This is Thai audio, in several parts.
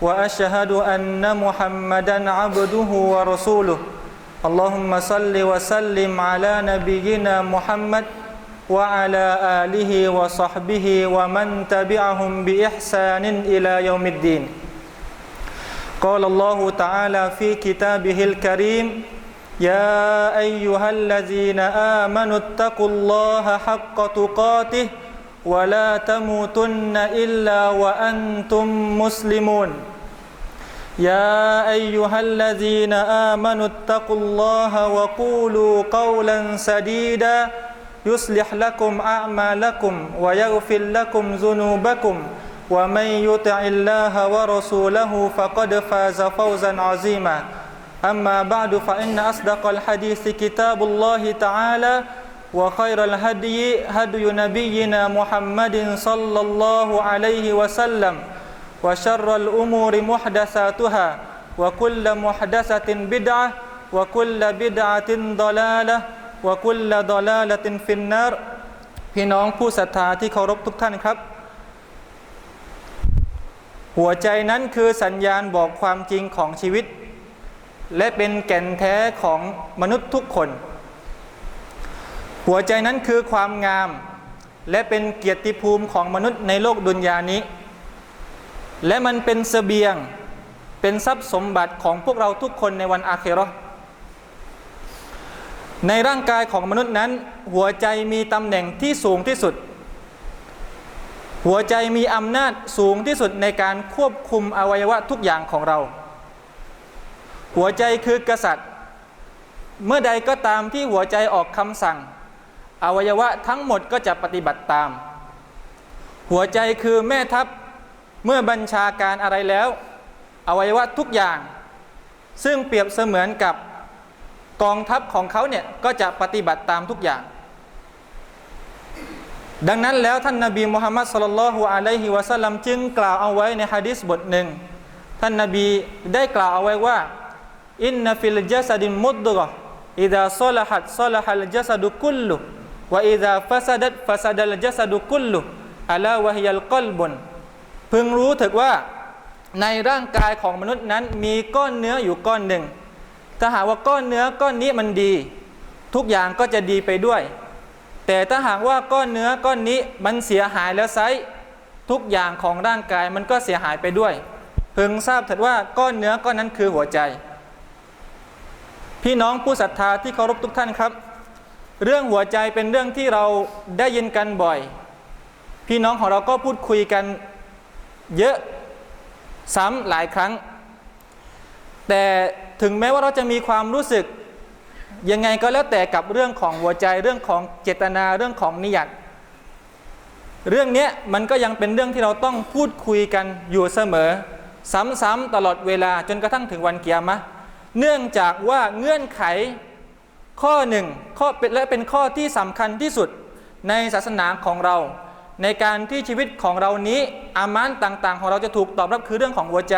وأشهد أن محمدا عبده ورسوله. اللهم صل وسلم على نبينا محمد وعلى آله وصحبه ومن تبعهم بإحسان إلى يوم الدين. قال الله تعالى في كتابه الكريم يا أيها الذين آمنوا اتقوا الله حق تقاته ولا تموتن إلا وأنتم مسلمون. يا أيها الذين آمنوا اتقوا الله وقولوا قولا سديدا يصلح لكم أعمالكم ويغفر لكم ذنوبكم ومن يطع الله ورسوله فقد فاز فوزا عظيما. أما بعد فإن أصدق الحديث كتاب الله تعالى وخير الهدي هدي نبينا محمد صلى الله عليه وسلم وشر الأمور محدثاتها وكل محدثة بدعة وكل بدعة ضلالة وكل ضلالة في النار พี่น้องผู้ศรัทธาที่เคารพทุกท่านครับ หัวใจนั้นคือสัญญาณบอกความจริงของชีวิต และเป็นแก่นแท้ของมนุษย์ทุกคน หัวใจนั้นคือความงาม และเป็นเกียรติภูมิของมนุษย์ในโลกดุนยานี้ และมันเป็นสเสบียงเป็นทรัพย์สมบัติของพวกเราทุกคนในวันอาเครอในร่างกายของมนุษย์นั้น หัวใจมีตำแหน่งที่สูงที่สุด หัวใจมีอำนาจสูงที่สุดในการควบคุมอวัยวะทุกอย่างของเรา หัวใจคือกษัตริย์ เมื่อใดก็ตามที่หัวใจออกคำสั่ง อวัยวะทั้งหมดก็จะปฏิบัติตาม หัวใจคือแม่ทัพเมื่อบัญชาการอะไรแล้ว อวัยวะทุกอย่าง ซึ่งเปรียบเสมือนกับกองทัพของเขาเนี่ยก็จะปฏิบัติตามทุกอย่าง ดังนั้นแล้วท่านนาบีมุฮัมมัดสุลลัลฮุอะลัยฮิวะสัลลัมจึงกล่าวเอาไว้ในฮะดิษบทหนึ่ง ท่านนาบีได้กล่าวเอาไว้ว่าอินนฟิลจัสดินมุดดะอิดาซอลฮัดซอลฮัลจัสดุคุลลุ วะอิดาฟาซาดัดฟาซาดัลจัสดุคุลลุอัลาวะฮิยัลกอลบุนพึงรู้เถิดว่าในร่างกายของมนุษย์นั้นมีก้อนเนื้ออยู่ก้อนหนึ่ง ถ้าหากว่าก้อนเนื้อก้อนนี้มันดี ทุกอย่างก็จะดีไปด้วย แต่ถ้าหากว่าก้อนเนื้อก้อนนี้มันเสียหายแล้วไซทุกอย่างของร่างกายมันก็เสียหายไปด้วย พึงทราบเถิดว่าก้อนเนื้อก้อนนั้นคือหัวใจ พี่น้องผู้ศรัทธาที่เคารพทุกท่านครับ เรื่องหัวใจเป็นเรื่องที่เราได้ยินกันบ่อย พี่น้องของเราก็พูดคุยกันเยอะซ้ำหลายครั้ง แต่ถึงแม้ว่าเราจะมีความรู้สึกยังไงก็แล้วแต่กับเรื่องของหัวใจเรื่องของเจตนาเรื่องของนิยัตเรื่องนี้มันก็ยังเป็นเรื่องที่เราต้องพูดคุยกันอยู่เสมอ ซ้ำๆตลอดเวลาจนกระทั่งถึงวันเกียรมะ เนื่องจากว่าเงื่อนไข ข้อหนึ่งข้อและเป็นข้อที่สำคัญที่สุดในศาสนาของเรา ในการที่ชีวิตของเรานี้อามานต่าง ๆ ของเราจะถูกตอบรับคือเรื่องของหัวใจ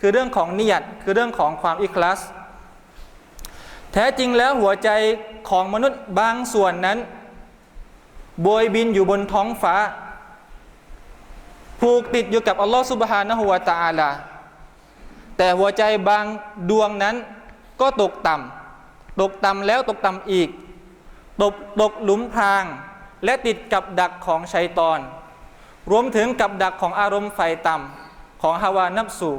คือเรื่องของนิยัตคือเรื่องของความอิคลาสแท้จริงแล้วหัวใจของมนุษย์บางส่วนนั้นโบยบินอยู่บนท้องฟ้า ผูกติดอยู่กับอัลลอฮฺสุบฮานะฮุวาตาอาลา แต่หัวใจบางดวงนั้นก็ตกต่ำ ตกต่ำแล้วตกต่ำอีก ตกตกหลุมพราง และติดกับดักของชัยตอน รวมถึงกับดักของอารมณ์ไฟต่ำของฮาวานับสู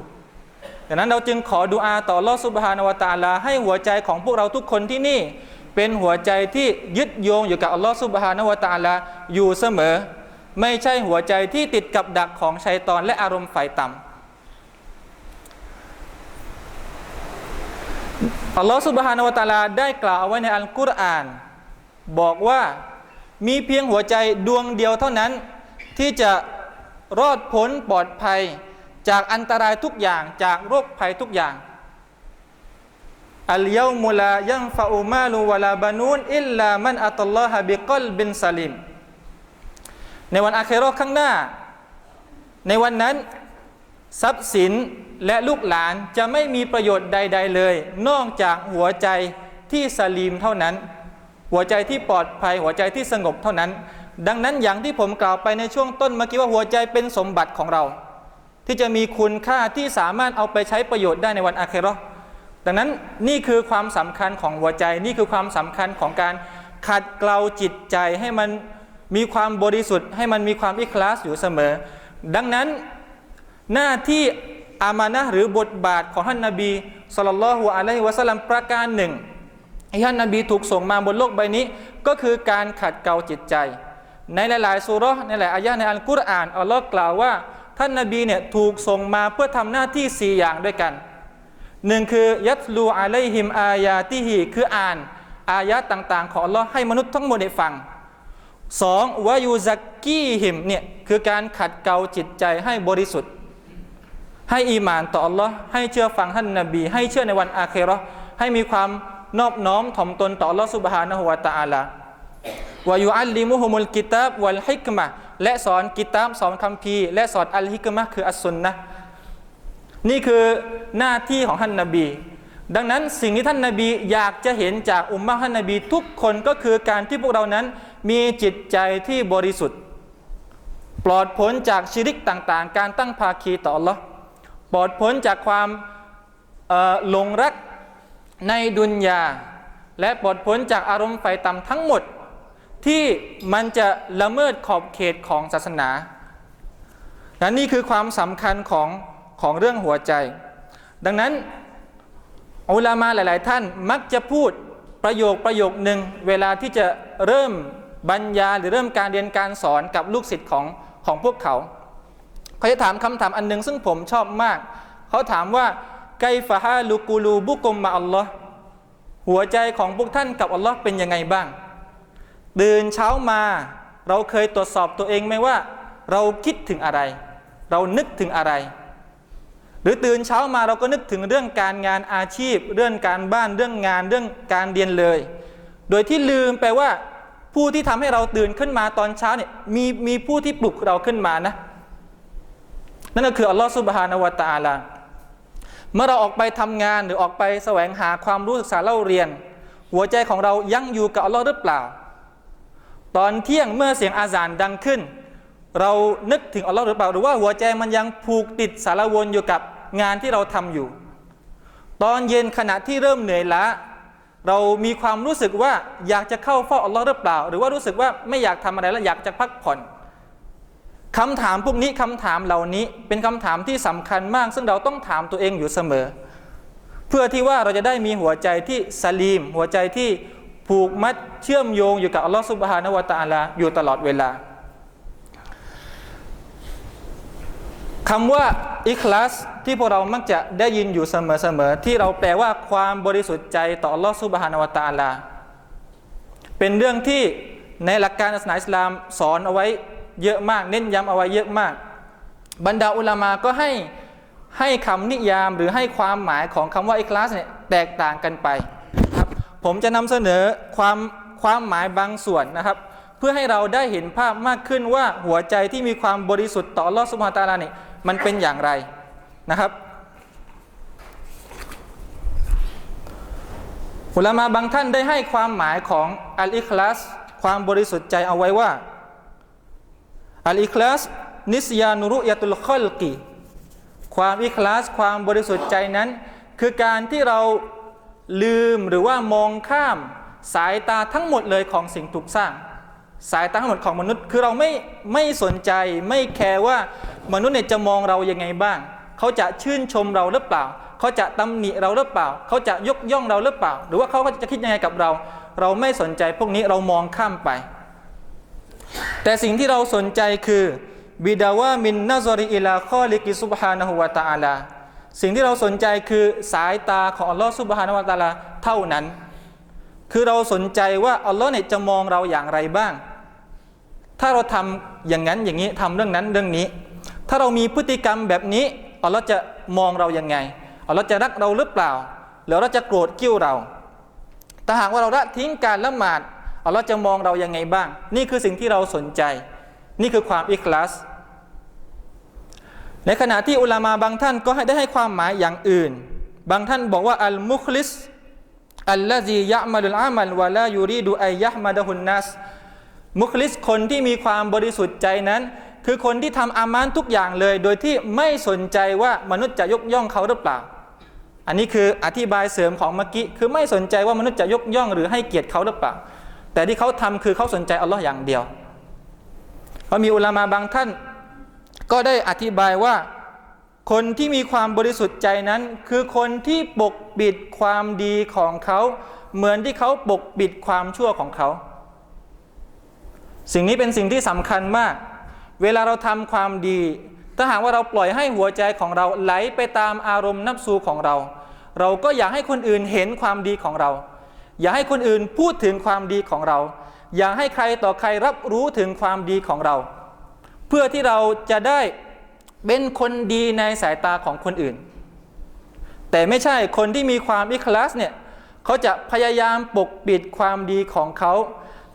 ดังนั้นเราจึงขอดุอาต่อลอสุบฮานาวตาลา ให้หัวใจของพวกเราทุกคนที่นี่ เป็นหัวใจที่ยึดโยงอยู่กับอัลลอฮฺสุบฮานาวตาลาอยู่เสมอ ไม่ใช่หัวใจที่ติดกับดักของชัยตอนและอารมณ์ไฟต่ำ อัลลอฮฺสุบฮานาวตาลาได้กล่าวเอาไว้ในอัลกุรอาน บอกว่ามีเพียงหัวใจดวงเดียวเท่านั้น ที่จะรอดพ้นปลอดภัยจากอันตรายทุกอย่างจากโรคภัยทุกอย่างอัลยามุลายังฟาอุมาลูวะลาบานูนอิลลามันอัตลลอฮะบิกลบินซาลิมในวันอาเคโรข้างหน้า ในวันนั้น ทรัพย์สิน และลูกหลานจะไม่มีประโยชน์ใด ๆเลย นอกจากหัวใจที่สลีมเท่านั้น หัวใจที่ปลอดภัยหัวใจที่สงบเท่านั้น ดังนั้นอย่างที่ผมกล่าวไปในช่วงต้นเมื่อกี้ว่าหัวใจเป็นสมบัติของเรา ที่จะมีคุณค่าที่สามารถเอาไปใช้ประโยชน์ได้ในวันอาเคโรดังนั้นนี่คือความสำคัญของหัวใจนี่คือความสำคัญของการขัดเกลาจิตใจให้มันมีความบริสุทธิ์ให้มันมีความอิคลาสอยู่เสมอ ดังนั้นหน้าที่ อามานะหรือบทบาทของท่านนาบีสุลต่านละฮุอะลัยฮิวะสัลลัมประการหนึ่งที่ท่านนาบีถูกส่งมาบนโลกใบนี้ ก็คือการขัดเกลาจิตใจ ในหลาย ๆสุรในหลายอายะในอัลกุรอานอัลลอฮ์กล่าวว่า ท่านนาบีเนี่ยถูกส่งมาเพื่อทำหน้าที่สี่อย่างด้วยกันหนึ่งคือยัตลูอะลัยฮิมอายาติฮีคืออ่านอายะต่างๆ ของอัลลอฮ์ให้มนุษย์ทั้งหมดได้ฟังสองวายูซักกีฮิมเนี่ยคือการขัดเกลาจิตใจให้บริสุทธิ์ ให้อีหมานต่ออัลลอฮ์ให้เชื่อฟังท่านนบี ให้เชื่อในวันอาเคเราะห์ให้มีความนอบน้อมถ่อมตนต่ออัลลอฮ์สุบฮานะฮุวาตะอาลาวายุอัลลิมุฮุมุลกิตาบวัลฮิกมะและสอนกิตาบสอนคัมภีร์และสอนอัลฮิกมะคืออัสซุนนะนี่คือหน้าที่ของท่านนบี ดังนั้นสิ่งที่ท่านนบีอยากจะเห็นจากอุมมะฮ์ท่านนบีทุกคนก็คือการที่พวกเรานั้นมีจิตใจที่บริสุทธิ์ ปลอดพ้นจากชิริกต่างๆ การตั้งภาคีต่อ Allah ปลอดพ้นจากความหลงรักในดุนยา และปลอดพ้นจากอารมณ์ไฟต่ำทั้งหมด ที่มันจะละเมิดขอบเขตของศาสนาและนี่คือความสำคัญของของเรื่องหัวใจ ดังนั้นอุลามาหลาย ๆ ท่านมักจะพูดประโยคประโยคหนึ่งเวลาที่จะเริ่มบรรยายหรือเริ่มการเรียนการสอนกับลูกศิษย์ของของพวกเขา เขาจะถามคำถามอันหนึ่งซึ่งผมชอบมาก เขาถามว่าไกฟะฮาลูกูลูบุกมมาอัลลอฮ์หัวใจของพวกท่านกับอัลลอฮ์เป็นยังไงบ้าง ตื่นเช้ามา เราเคยตรวจสอบตัวเองไหมว่า เราคิดถึงอะไร เรานึกถึงอะไร หรือตื่นเช้ามาเราก็นึกถึงเรื่องการงานอาชีพ เรื่องการบ้านเรื่องงานเรื่องการเรียนเลย โดยที่ลืมไปว่าผู้ที่ทำให้เราตื่นขึ้นมาตอนเช้าเนี่ยมีมีผู้ที่ปลุกเราขึ้นมานะ นั่นก็คืออัลลอฮฺสุบฮานาวะตาลาเมื่อเราออกไปทำงานหรือออกไปแสวงหาความรู้ศึกษาเล่าเรียน หัวใจของเรายังอยู่กับอัลลอฮ์หรือเปล่า ตอนเที่ยงเมื่อเสียงอาซานดังขึ้น เรานึกถึงอัลลอฮ์หรือเปล่า หรือว่าหัวใจมันยังผูกติดสารวนอยู่กับงานที่เราทำอยู่ ตอนเย็นขณะที่เริ่มเหนื่อยล้าเรามีความรู้สึกว่าอยากจะเข้าเฝ้าอัลลอฮ์หรือเปล่า หรือว่ารู้สึกว่าไม่อยากทำอะไรแล้วอยากจะพักผ่อน คำถามพวกนี้คำถามเหล่านี้เป็นคำถามที่สำคัญมาก ซึ่งเราต้องถามตัวเองอยู่เสมอ เพื่อที่ว่าเราจะได้มีหัวใจที่สลีม หัวใจที่ผูกมัดเชื่อมโยงอยู่กับอัลลอฮ์สุบฮานาวะตาลาอยู่ตลอดเวลาคำว่าอิคลาสที่พวกเรามักจะได้ยินอยู่เสมอๆที่เราแปลว่าความบริสุทธิ์ใจต่ออัลลอสุบฮานาวะตาลา เป็นเรื่องที่ในหลักการศาสนาอิสลามสอนเอาไว้ เยอะมาก เน้นย้ำเอาไว้เยอะมาก บรรดาอุลามาก็ให้ให้คำนิยามหรือให้ความหมายของคำว่าอิคลาสเนี่ยแตกต่างกันไปครับผมจะนำเสนอความความหมายบางส่วนนะครับ เพื่อให้เราได้เห็นภาพมากขึ้นว่าหัวใจที่มีความบริสุทธิ์ต่อลอฮ์ซุบฮาตาลาเนี่ยมันเป็นอย่างไรนะครับอุลามาบางท่านได้ให้ความหมายของอัลอิคลาสความบริสุทธิ์ใจเอาไว้ว่า อัลอิคลาสนิสยานุรุยตุลคอลกีความอิคลาสความบริสุทธิ์ใจนั้น คือการที่เราลืมหรือว่ามองข้ามสายตาทั้งหมดเลยของสิ่งถูกสร้าง สายตาทั้งหมดของมนุษย์ คือเราไม่ไม่สนใจไม่แคร์ว่ามนุษย์เนี่ยจะมองเรายังไงบ้าง เขาจะชื่นชมเราหรือเปล่า เขาจะตำหนิเราหรือเปล่า เขาจะยกย่องเราหรือเปล่า หรือว่าเขาจะคิดยังไงกับเรา เราไม่สนใจพวกนี้เรามองข้ามไป แต่สิ่งที่เราสนใจคือบิดาวามินนาซอริอิลาข้อลิกิซุบฮานะฮุวาตาอาลาสิ่งที่เราสนใจคือสายตาของอัลลอฮ์ซุบฮานะฮุวาตาลาเท่านั้น คือเราสนใจว่าอัลลอฮ์เนี่ยจะมองเราอย่างไรบ้าง ถ้าเราทำอย่างนั้นอย่างนี้ทำเรื่องนั้นเรื่องนี้ ถ้าเรามีพฤติกรรมแบบนี้อัลลอฮ์จะมองเรายังไงอัลลอฮ์จะรักเราหรือเปล่าแล้วเราจะโกรธกิ้วเราถ้าหากว่าเราละทิ้งการละหมาด อัลลอฮ์จะมองเรายังไงบ้าง นี่คือสิ่งที่เราสนใจ นี่คือความอิคลาสในขณะที่อุลามาบางท่านก็ให้ได้ให้ความหมายอย่างอื่น บางท่านบอกว่าอัลมุคลิสอัลลซียะมัลุลอามัลวะลายูรีดูไอยะมะดะฮุนนัสมุคลิสคนที่มีความบริสุทธิ์ใจนั้น คือคนที่ทำอามานทุกอย่างเลย โดยที่ไม่สนใจว่ามนุษย์จะยกย่องเขาหรือเปล่า อันนี้คืออธิบายเสริมของเมื่อกี้คือไม่สนใจว่ามนุษย์จะยกย่องหรือให้เกียรติเขาหรือเปล่า แต่ที่เขาทำคือเขาสนใจอัลลอฮ์อย่างเดียวเพรามีอุลามาบางท่าน ก็ได้อธิบายว่า คนที่มีความบริสุทธิ์ใจนั้น คือคนที่ปกปิดความดีของเขา เหมือนที่เขาปกปิดความชั่วของเขา สิ่งนี้เป็นสิ่งที่สำคัญมาก เวลาเราทำความดี ถ้าหากว่าเราปล่อยให้หัวใจของเราไหลไปตามอารมณ์นับสูของเรา เราก็อยากให้คนอื่นเห็นความดีของเรา อยากให้คนอื่นพูดถึงความดีของเรา อยากให้ใครต่อใครรับรู้ถึงความดีของเรา เพื่อที่เราจะได้เป็นคนดีในสายตาของคนอื่น แต่ไม่ใช่คนที่มีความอิคลาสเนี่ยเขาจะพยายามปกปิดความดีของเขา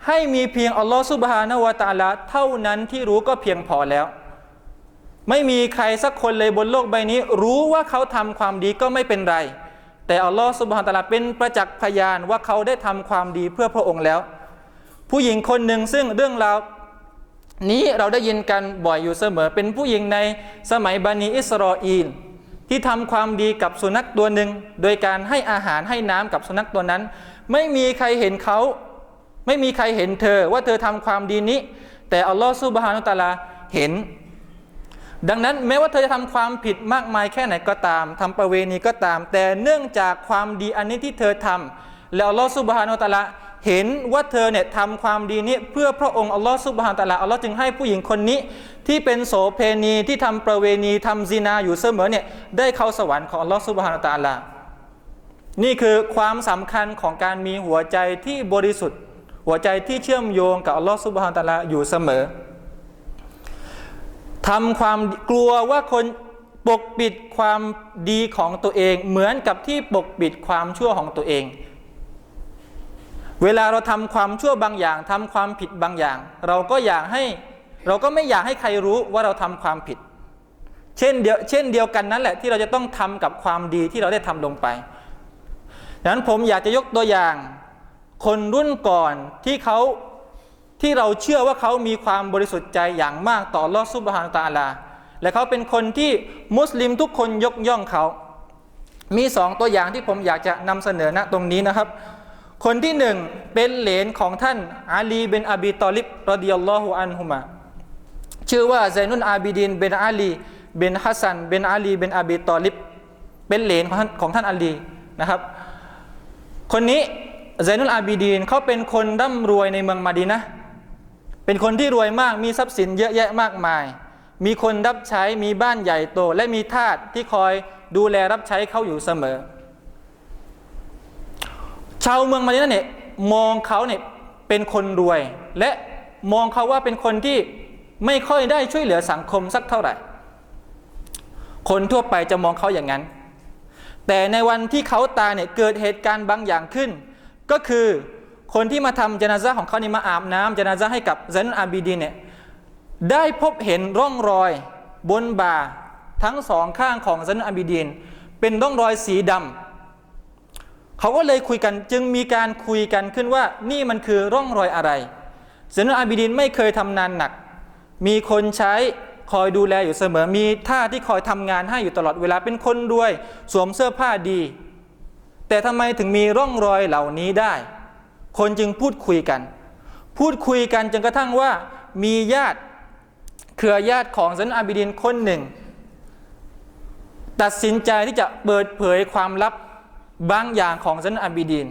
ให้มีเพียงอัลลอฮฺสุบฮานาวะตาลาเท่านั้นที่รู้ก็เพียงพอแล้ว ไม่มีใครสักคนเลยบนโลกใบนี้ รู้ว่าเขาทำความดีก็ไม่เป็นไร แต่อัลลอฮฺสุบฮานตะลาเป็นประจักษ์พยานว่าเขาได้ทำความดีเพื่อพระองค์แล้ว ผู้หญิงคนหนึ่งซึ่งเรื่องราวนี้เราได้ยินกันบ่อยอยู่เสมอ เป็นผู้หญิงในสมัยบันิอิสรออีลที่ทำความดีกับสุนัขตัวหนึ่ง โดยการให้อาหารให้น้ำกับสุนัขตัวนั้น ไม่มีใครเห็นเขา ไม่มีใครเห็นเธอว่าเธอทำความดีนี้ แต่อัลลอฮฺซุบฮานุตะลาเห็น ดังนั้นแม้ว่าเธอจะทำความผิดมากมายแค่ไหนก็ตามทำประเวณีก็ตาม แต่เนื่องจากความดีอันนี้ที่เธอทำแล้วอัลลอฮฺซุบฮานุตะอาลาเห็นว่าเธอเนี่ยทำความดีนี้เพื่อพระองค์อัลลอฮฺซุบฮานตะลาอัลลอฮ์จึงให้ผู้หญิงคนนี้ ที่เป็นโสเพณีที่ทำประเวณีทำซินาอยู่เสมอเนี่ยได้เข้าสวรรค์ของอัลลอฮฺซุบฮานตะลานี่คือความสำคัญของการมีหัวใจที่บริสุทธิ์ หัวใจที่เชื่อมโยงกับอัลลอฮฺซุบฮานตะลาอยู่เสมอ ทำความกลัวว่าคนปกปิดความดีของตัวเอง เหมือนกับที่ปกปิดความชั่วของตัวเอง เวลาเราทำความชั่วบางอย่างทำความผิดบางอย่าง เราก็อยากให้เราก็ไม่อยากให้ใครรู้ว่าเราทำความผิด เช่นเดียวเช่นเดียวกันนั่นแหละที่เราจะต้องทำกับความดีที่เราได้ทำลงไปดังนั้นผมอยากจะยกตัวอย่าง คนรุ่นก่อนที่เขา ที่เราเชื่อว่าเขามีความบริสุทธิ์ใจอย่างมากต่อลอสุบฮานตะอาลา และเขาเป็นคนที่มุสลิมทุกคนยกย่องเขา มีสองตัวอย่างที่ผมอยากจะนำเสนอณตรงนี้นะครับ คนที่หนึ่งเป็นเหลนของท่านอาลีเบนอบีตอลิบรดิยัลลอฮุอันฮุมาชื่อว่าไซนุนอาบิดินเบนอาลีเบนฮัสซันเบนอาลีเบนอบีตอลิบเป็นเหลนของท่านของท่านอาลีนะครับ คนนี้ไซนุนอาบิดีนเขาเป็นคนร่ำรวยในเมืองมาดีนะ เป็นคนที่รวยมากมีทรัพย์สินเยอะแยะมากมาย มีคนรับใช้มีบ้านใหญ่โต และมีทาสที่คอยดูแลรับใช้เขาอยู่เสมอ ชาวเมืองมาดีนั่นเนี่ยมองเขาเนี่ยเป็นคนรวย และมองเขาว่าเป็นคนที่ไม่ค่อยได้ช่วยเหลือสังคมสักเท่าไหร่ คนทั่วไปจะมองเขาอย่างนั้น แต่ในวันที่เขาตายเนี่ยเกิดเหตุการณ์บางอย่างขึ้น ก็คือ คนที่มาทำจนาซาของเขานี่มาอาบน้ำจนาซาให้กับไซนุนอาบีดีนเนี่ยได้พบเห็นร่องรอยบนบ่าทั้งสองข้างของไซนุนอาบีดีนเป็นร่องรอยสีดำเขาก็เลยคุยกันจึงมีการคุยกันขึ้นว่านี่มันคือร่องรอยอะไรไซนุนอาบีดีนไม่เคยทำนานหนัก มีคนใช้คอยดูแลอยู่เสมอมีท่าที่คอยทำงานให้อยู่ตลอดเวลาเป็นคนรวย สวมเสื้อผ้าดี แต่ทำไมถึงมีร่องรอยเหล่านี้ได้ คนจึงพูดคุยกัน พูดคุยกันจนกระทั่งว่ามีญาติเครือญาติของซันอาบิดินคนหนึ่ง ตัดสินใจที่จะเปิดเผยความลับบางอย่างของซันอาบิดิน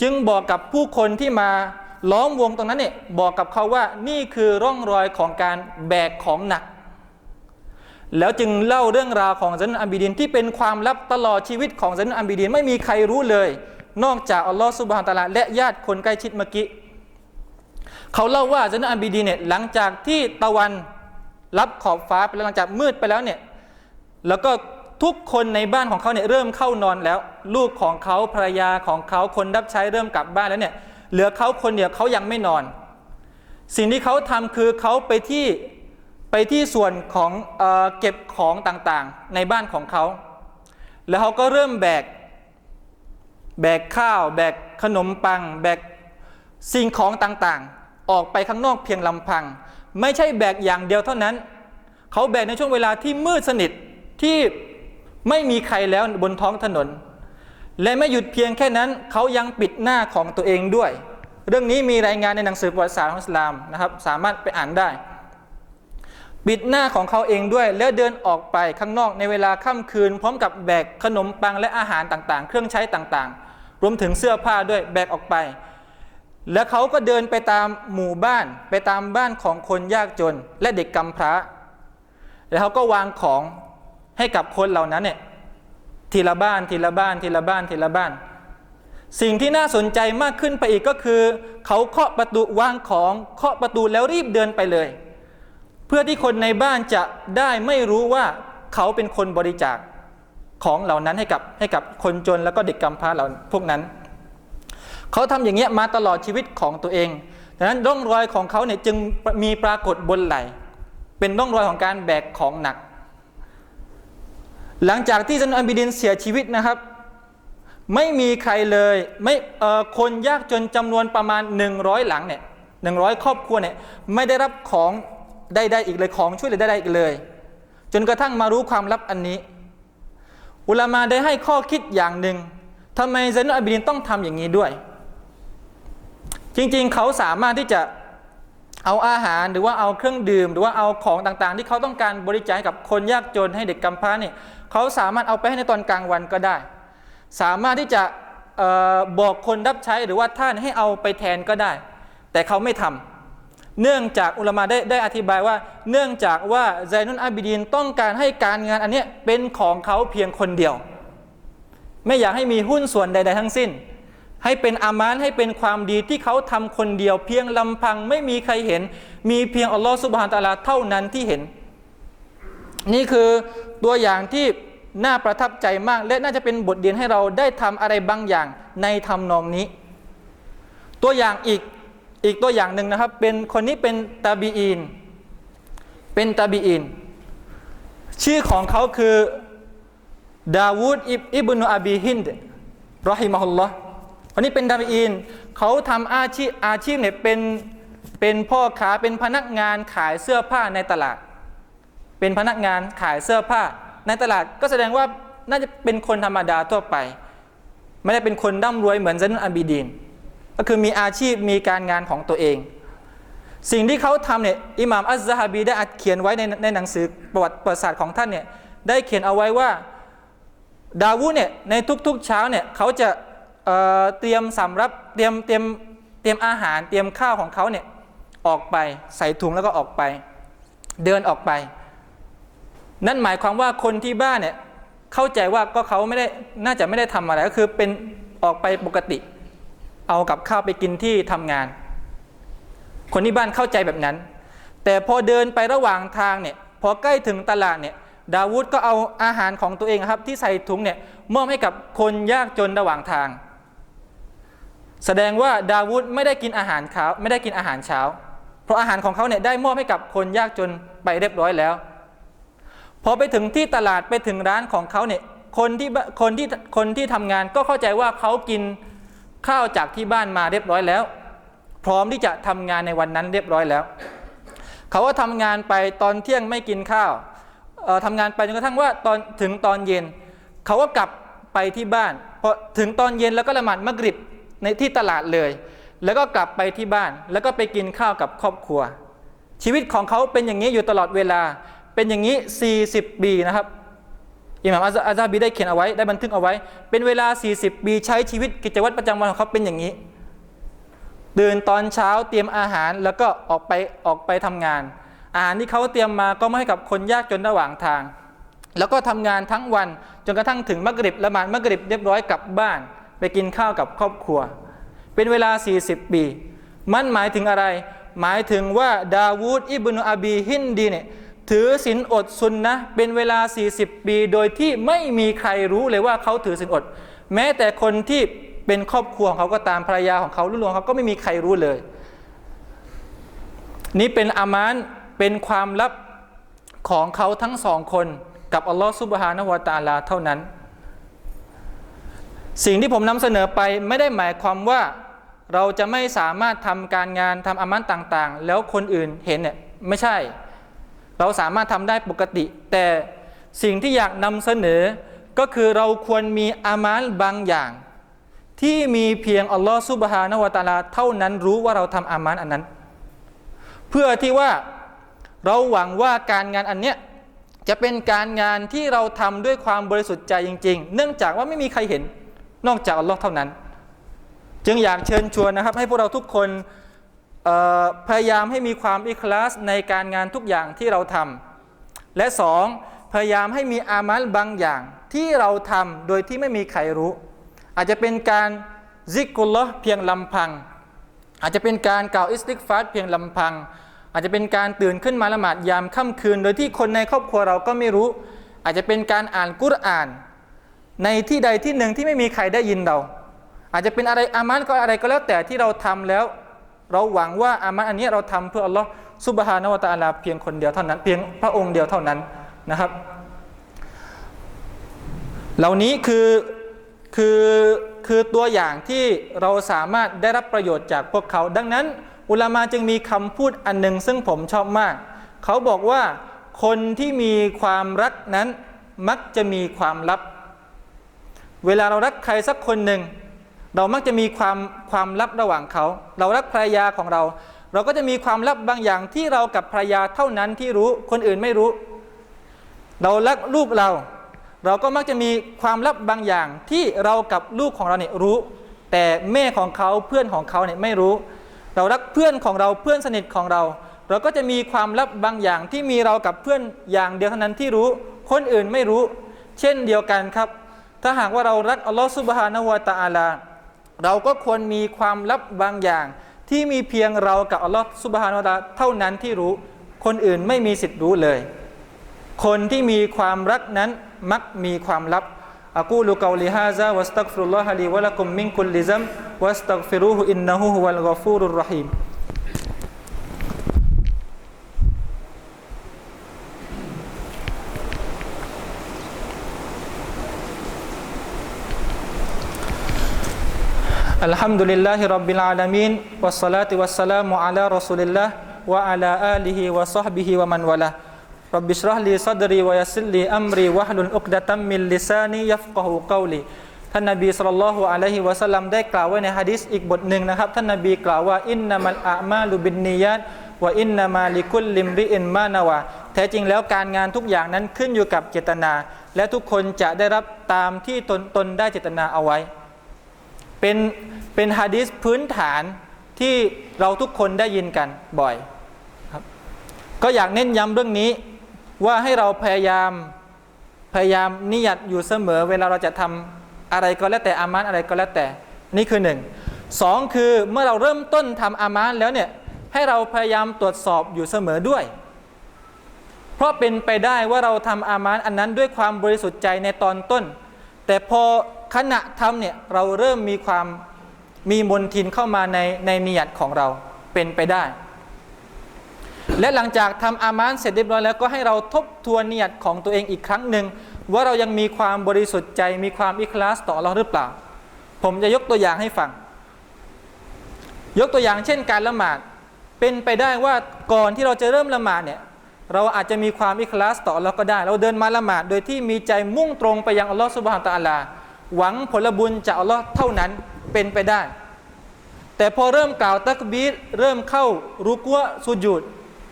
จึงบอกกับผู้คนที่มาล้อมวงตรงนั้นเนี่ยบอกกับเขาว่านี่คือร่องรอยของการแบกของหนัก แล้วจึงเล่าเรื่องราวของซันอัมบิดินที่เป็นความลับตลอดชีวิตของซันอัมบิดินไม่มีใครรู้เลย นอกจากอัลลอฮฺสุบฮานตะลาและญาติคนใกล้ชิดเมื่อกี้เขาเล่าว่าซันอัมบิดินเนี่ยหลังจากที่ตะวันรับขอบฟ้าไปแล้วหลังจากมืดไปแล้วเนี่ยแล้วก็ทุกคนในบ้านของเขาเนี่ยเริ่มเข้านอนแล้ว ลูกของเขาภรรยาของเขาคนรับใช้เริ่มกลับบ้านแล้วเนี่ยเหลือเขาคนเดียวเขายังไม่นอน สิ่งที่เขาทำคือเขาไปที่ไปที่ส่วนของเออเก็บของต่างๆ ในบ้านของเขา แล้วเขาก็เริ่มแบก แบกข้าว แบกขนมปัง แบกสิ่งของต่างๆ ออกไปข้างนอกเพียงลำพัง ไม่ใช่แบกอย่างเดียวเท่านั้น เขาแบกในช่วงเวลาที่มืดสนิทที่ไม่มีใครแล้วบนท้องถนน และไม่หยุดเพียงแค่นั้น เขายังปิดหน้าของตัวเองด้วย เรื่องนี้มีรายงานในหนังสือประวัติศาสตร์ของอิสลามนะครับ สามารถไปอ่านได้ ปิดหน้าของเขาเองด้วย แล้วเดินออกไปข้างนอกในเวลาค่ำคืน พร้อมกับแบกขนมปังและอาหารต่างๆ เครื่องใช้ต่างๆ รวมถึงเสื้อผ้าด้วยแบกออกไป แล้วเขาก็เดินไปตามหมู่บ้าน ไปตามบ้านของคนยากจน และเด็กกำพร้า แล้วเขาก็วางของให้กับคนเหล่านั้นเนี่ยทีละบ้านทีละบ้านทีละบ้านทีละบ้าน สิ่งที่น่าสนใจมากขึ้นไปอีกก็คือ เขาเคาะประตูวางของเคาะประตูแล้วรีบเดินไปเลย เพื่อที่คนในบ้านจะได้ไม่รู้ว่าเขาเป็นคนบริจาค ของเหล่านั้นให้กับให้กับคนจนแล้วก็เด็กกำพร้าเหล่าพวกนั้น เขาทำอย่างเงี้ยมาตลอดชีวิตของตัวเองดังนั้นร่องรอยของเขาเนี่ยจึงมีปรากฏบนไหล เป็นร่องรอยของการแบกของหนัก หลังจากที่ซันอันบิดินเสียชีวิตนะครับ ไม่มีใครเลยไม่คนยากจนจำนวนประมาณ 100 หลังเนี่ยหนึ่งครอบครัวเนี่ยไม่ได้รับของใดๆอีกเลยของช่วยเหลือใดๆอีกเลย จนกระทั่งมารู้ความลับอันนี้ อุลามาได้ให้ข้อคิดอย่างหนึ่งทำไมซันอับิดินต้องทำอย่างนี้ด้วย จริงๆ เขาสามารถที่จะเอาอาหารหรือว่าเอาเครื่องดื่ม หรือว่าเอาของต่างๆ ที่เขาต้องการบริจาคกับคนยากจนให้เด็กกำพร้าเนี่ยเขาสามารถเอาไปให้ในตอนกลางวันก็ได้ สามารถที่จะออบอกคนรับใช้หรือว่าท่านให้เอาไปแทนก็ได้ แต่เขาไม่ทำ เนื่องจากอุลามาได้ได้อธิบายว่า เนื่องจากว่าไซนุนอาบิดีนต้องการให้การงานอันนี้เป็นของเขาเพียงคนเดียว ไม่อยากให้มีหุ้นส่วนใด ๆ ทั้งสิ้น ให้เป็นอามานให้เป็นความดีที่เขาทำคนเดียว เพียงลำพังไม่มีใครเห็น มีเพียงอัลลอฮฺสุบฮานตะลาเท่านั้นที่เห็น นี่คือตัวอย่างที่น่าประทับใจมาก และน่าจะเป็นบทเรียนให้เราได้ทำอะไรบางอย่างในทำนองนี้ ตัวอย่างอีก อีกตัวอย่างหนึ่งนะครับ เป็นคนนี้เป็นตาบีอีนเป็นตาบีอีนชื่อของเขาคือดาวูดอิบนุอบีฮินดรอฮิมะฮุลลอฮ์คนนี้เป็นตาบีอีนเขาทำอาชีพอาชีพเนี่ยเป็นเป็นพ่อค้าเป็นพนักงานขายเสื้อผ้าในตลาด เป็นพนักงานขายเสื้อผ้าในตลาดก็แสดงว่าน่าจะเป็นคนธรรมดาทั่วไป ไม่ได้เป็นคนร่ำรวยเหมือนซันอันบีดีน ก็คือมีอาชีพมีการงานของตัวเอง สิ่งที่เขาทำเนี่ยอิหม่ามอัซซะฮบีได้เขียนไว้ในในหนังสือประวัติประวัติศาสตร์ของท่านเนี่ยได้เขียนเอาไว้ว่าดาวูเนี่ยในทุกๆเช้าเนี่ยเขาจะเเตรียมสำรับเตรียมเตรียมเตรียมอาหารเตรียมข้าวของเขาเนี่ยออกไปใส่ถุงแล้วก็ออกไป เดินออกไป นั่นหมายความว่าคนที่บ้านเนี่ยเข้าใจว่าก็เขาไม่ได้น่าจะไม่ได้ทำอะไรก็คือเป็นออกไปปกติ เอากับข้าวไปกินที่ทำงาน คนที่บ้านเข้าใจแบบนั้น แต่พอเดินไประหว่างทางเนี่ยพอใกล้ถึงตลาดเนี่ยดาวูดก็เอาอาหารของตัวเองครับ ที่ใส่ถุงเนี่ยมอบให้กับคนยากจนระหว่างทาง แสดงว่าดาวูดไม่ได้กินอาหารเช้าไม่ได้กินอาหารเช้า เพราะอาหารของเขาเนี่ยได้มอบให้กับคนยากจนไปเรียบร้อยแล้วพอไปถึงที่ตลาดไปถึงร้านของเขาเนี่ยคนที่คนที่คนที่ทำงานก็เข้าใจว่าเขากิน ข้าวจากที่บ้านมาเรียบร้อยแล้ว พร้อมที่จะทำงานในวันนั้นเรียบร้อยแล้ว เขาว่าทำงานไปตอนเที่ยงไม่กินข้าวเอ่อทำงานไปจนกระทั่งว่าตอนถึงตอนเย็น เขาก็กลับไปที่บ้านพอถึงตอนเย็นแล้วก็ละหมาดมักริบในที่ตลาดเลย แล้วก็กลับไปที่บ้าน แล้วก็ไปกินข้าวกับครอบครัว ชีวิตของเขาเป็นอย่างนี้อยู่ตลอดเวลาเป็นอย่างนี้ 40 ปีนะครับ อิหม่ามอาซาบีได้เขียนเอาไว้ได้บันทึกเอาไว้ เป็นเวลา 40 ปีใช้ชีวิตกิจวัตรประจำวันของเขาเป็นอย่างนี้ ตื่นตอนเช้าเตรียมอาหารแล้วก็ออกไปออกไปทำงาน อาหารที่เขาเตรียมมาก็ไมาให้กับคนยากจนระหว่างทาง แล้วก็ทำงานทั้งวันจนกระทั่งถึงมักริบละหมาดมักริบเรียบร้อยกลับบ้าน ไปกินข้าวกับครอบครัว เป็นเวลา 40 ปี มันหมายถึงอะไร หมายถึงว่าดาวูดอิบนุอบีฮินดีเนี่ย ถือศีลอดซุนนะเป็นเวลา 40 ปี โดยที่ไม่มีใครรู้เลยว่าเขาถือศีลอด แม้แต่คนที่เป็นครอบครัวของเขาก็ตามภรรยาของเขาลูกหลวงเขาก็ไม่มีใครรู้เลย นี่เป็นอามานเป็นความลับของเขาทั้งสองคนกับอัลลอฮฺซุบฮานะฮูวะตาลาเท่านั้น สิ่งที่ผมนำเสนอไปไม่ได้หมายความว่าเราจะไม่สามารถทำการงานทำอามันต่างๆ แล้วคนอื่นเห็นเนี่ยไม่ใช่ เราสามารถทำได้ปกติ แต่สิ่งที่อยากนำเสนอก็คือเราควรมีอามานบางอย่าง ที่มีเพียงอัลลอฮฺซุบฮานะวะตาลาเท่านั้นรู้ว่าเราทำอามานอันนั้น เพื่อที่ว่าเราหวังว่าการงานอันเนี้ยจะเป็นการงานที่เราทำด้วยความบริสุทธิ์ใจจริง ๆ เนื่องจากว่าไม่มีใครเห็นนอกจากอัลลอฮ์เท่านั้น จึงอยากเชิญชวนนะครับ ให้พวกเราทุกคน พยายามให้มีความอิคลาสในการงานทุกอย่างที่เราทำและสองพยายามให้มีอามัลบางอย่างที่เราทำโดยที่ไม่มีใครรู้ อาจจะเป็นการซิกกุลลอฮ์เพียงลำพัง อาจจะเป็นการกล่าวอิสติกฟาร์เพียงลำพัง อาจจะเป็นการตื่นขึ้นมาละหมาดยามค่ำคืน โดยที่คนในครอบครัวเราก็ไม่รู้ อาจจะเป็นการอ่านกุรอาน ในที่ใดที่หนึ่งที่ไม่มีใครได้ยินเรา อาจจะเป็นอะไรอามันก็อะไรก็แล้วแต่ที่เราทำแล้ว เราหวังว่าอามันอันนี้เราทำเพื่ออัลลอฮ์ซุบฮานาวะตะอาลาเพียงคนเดียวเท่านั้น เพียงพระองค์เดียวเท่านั้นนะครับ เหล่านี้คือคือคือตัวอย่างที่เราสามารถได้รับประโยชน์จากพวกเขา ดังนั้นอุลามาจึงมีคำพูดอันหนึ่งซึ่งผมชอบมาก เขาบอกว่าคนที่มีความรักนั้นมักจะมีความลับ เวลาเรารักใครสักคนหนึ่ง เรามักจะมีความความลับระหว่างเขา เรารักภรรยาของเรา เราก็จะมีความลับบางอย่างที่เรากับภรรยาเท่านั้นที่รู้คนอื่นไม่รู้ เรารักลูกเรา เราก็มักจะมีความลับบางอย่างที่เรากับลูกของเราเนี่ยรู้ แต่แม่ของเขาเพื่อนของเขาเนี่ยไม่รู้ เรารักเพื่อนของเราเพื่อนสนิทของเรา เราก็จะมีความลับบางอย่างที่มีเรากับเพื่อนอย่างเดียวเท่านั้นที่รู้ คนอื่นไม่รู้ เช่นเดียวกันครับ ถ้าหากว่าเรารักอัลลอฮฺซุบฮานะฮูวะตะอาลา เราก็ควรมีความลับบางอย่าง ที่มีเพียงเรากับอัลลอฮฺสุบฮานาตะอาเท่านั้นที่รู้ คนอื่นไม่มีสิทธิ์รู้เลย คนที่มีความรักนั้นมักมีความลับอะกูลุกาลิฮาซาวัสตักฟิรุลลอฮะลีวะละกุมมิงคุลลิซัมวัสตักฟิรูฮุอินนะฮูฮุวัลกอฟูรุรรหีม الحمد لله رب العالمين والصلاة والسلام على رسول الله وعلى آله وصحبه ومن والاه رب اشرح لي صدري ويسر لي أمري واحلل عقدة من لساني يفقه قولي ท่านนบีสุลต่านละฮ์อะลัยฮิวะสัลลัมได้กล่าวไว้ในฮะดิษอีกบทหนึ่งนะครับ ท่านนบีกล่าวว่าอินนามัลอามาลุบินนียัตวะอินนามาลิคุลลิมริอินมานาวะแท้จริงแล้วการงานทุกอย่างนั้นขึ้นอยู่กับเจตนา และทุกคนจะได้รับตามที่ตนตนได้เจตนาเอาไว้ เป็นเป็นฮะดิษพื้นฐานที่เราทุกคนได้ยินกันบ่อยครับก็อยากเน้นย้ำเรื่องนี้ว่าให้เราพยายามพยายามนิยัดอยู่เสมอ เวลาเราจะทำอะไรก็แล้วแต่อามานอะไรก็แล้วแต่ นี่คือหนึ่งสองคือเมื่อเราเริ่มต้นทำอามานแล้วเนี่ยให้เราพยายามตรวจสอบอยู่เสมอด้วย เพราะเป็นไปได้ว่าเราทำอามานอันนั้นด้วยความบริสุทธิ์ใจในตอนต้น แต่พอ ขณะทำเนี่ยเราเริ่มมีความมีมนทินเข้ามาในในนิยัดของเราเป็นไปได้ และหลังจากทำอามานเสร็จเรียบร้อยแล้วก็ให้เราทบทวนนิยัดของตัวเองอีกครั้งหนึ่งว่าเรายังมีความบริสุทธิ์ใจมีความอิคลาสต่อเราหรือเปล่า ผมจะยกตัวอย่างให้ฟัง ยกตัวอย่างเช่นการละหมาดเป็นไปได้ว่าก่อนที่เราจะเริ่มละหมาดเนี่ยเราอาจจะมีความอิคลาสต่อเราก็ได้ เราเดินมาละหมาดโดยที่มีใจมุ่งตรงไปยังอัลลอฮฺสุบฮานตะอัลา หวังผลบุญจากอัลลอฮ์เท่านั้นเป็นไปได้ แต่พอเริ่มกล่าวตักบีรเริ่มเข้ารุกัวสุญูด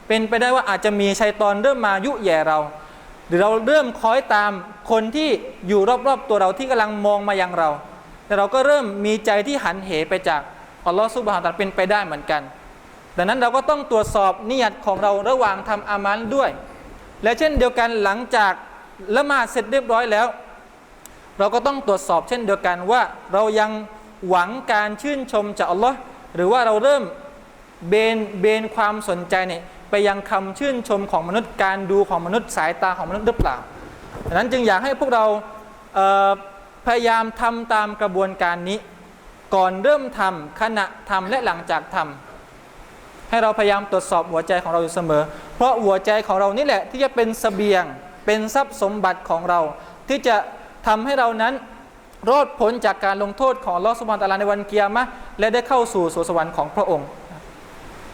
เป็นไปได้ว่าอาจจะมีชัยตอนเริ่มมายุแย่เรา หรือเราเริ่มคอยตามคนที่อยู่รอบๆตัวเราที่กำลังมองมายังเรา แต่เราก็เริ่มมีใจที่หันเหไปจากอัลลอฮฺสุบฮานตะอาเป็นไปได้เหมือนกัน ดังนั้นเราก็ต้องตรวจสอบนิยัดของเราระหว่างทำอามันด้วย และเช่นเดียวกันหลังจากละหมาดเสร็จเรียบร้อยแล้ว เราก็ต้องตรวจสอบเช่นเดียวกันว่า เรายังหวังการชื่นชมจากอัลลอฮ์หรือว่าเราเริ่มเบนเบนความสนใจเนี่ยไปยังคำชื่นชมของมนุษย์การดูของมนุษย์สายตาของมนุษย์หรือเปล่าดังนั้นจึงอยากให้พวกเราเพยายามทำตามกระบวนการนี้ ก่อนเริ่มทำขณะทำและหลังจากทำให้เราพยายามตรวจสอบหัวใจของเราอยู่เสมอ เพราะหัวใจของเรานี่แหละที่จะเป็นเสบียงเป็นทรัพย์สมบัติของเราที่จะ ทำให้เรานั้นรอดพ้นจากการลงโทษของลอสุบานตะลาในวันเกียร์มะและได้เข้าสู่สวนสวรรค์ของพระองค์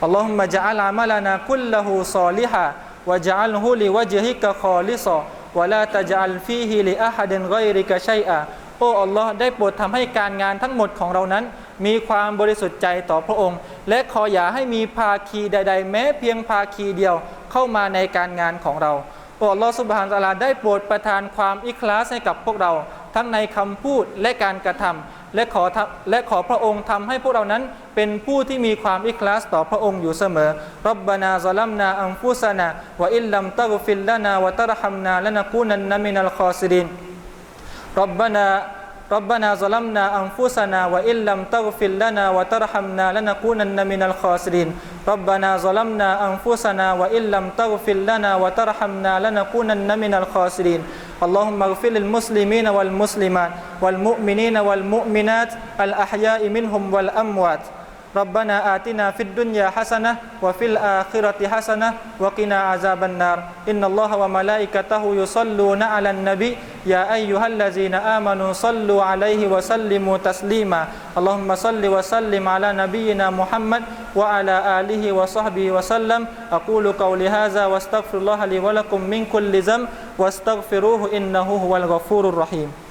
อัลลอฮฺมะจะอัลามะลานาคุลละหูซอลิฮะวะจะอัลฮุลิวะจฮิกะคอลิซอวะลาตะจะอัลฟีฮิลิอาฮัดนไกริกะชัยอะโอ้อัลลอฮ์ได้โปรดทำให้การงานทั้งหมดของเรานั้น มีความบริสุทธิ์ใจต่อพระองค์ และขออย่าให้มีภาคีใด ๆ แม้เพียงภาคีเดียวเข้ามาในการงานของเรา โอ้ลอสุบฮานตาลาได้โปรดประทานความอิคลาสให้กับพวกเรา ทั้งในคำพูดและการกระทำ และขอและขอพระองค์ทำให้พวกเรานั้น เป็นผู้ที่มีความอิคลาสต่อพระองค์อยู่เสมอรับบานาซาลัมนาอัมฟุสนาวะอิลลัมตักฟิลลานาวะตะรหัมนาและนักูนันนามินัลคอซิดินรับบานา ربنا ظلمنا أنفسنا وإن لم تغفر لنا وترحمنا لنكونن من الخاسرين. ربنا ظلمنا أنفسنا وإن لم تغفر لنا وترحمنا لنكونن من الخاسرين. اللهم اغفر للمسلمين والمسلمات والمؤمنين والمؤمنات الأحياء منهم والأموات. ربنا آتنا في الدنيا حسنة وفي الآخرة حسنة وقنا عذاب النار. إن الله وملائكته يصلون على النبي. يا أيها الذين آمنوا صلوا عليه وسلموا تسليما. اللهم صل وسلم على نبينا محمد وعلى آله وصحبه وسلم. أقول قولي هذا واستغفر الله لي ولكم من كل ذنب. واستغفروه إنه هو الغفور الرحيم.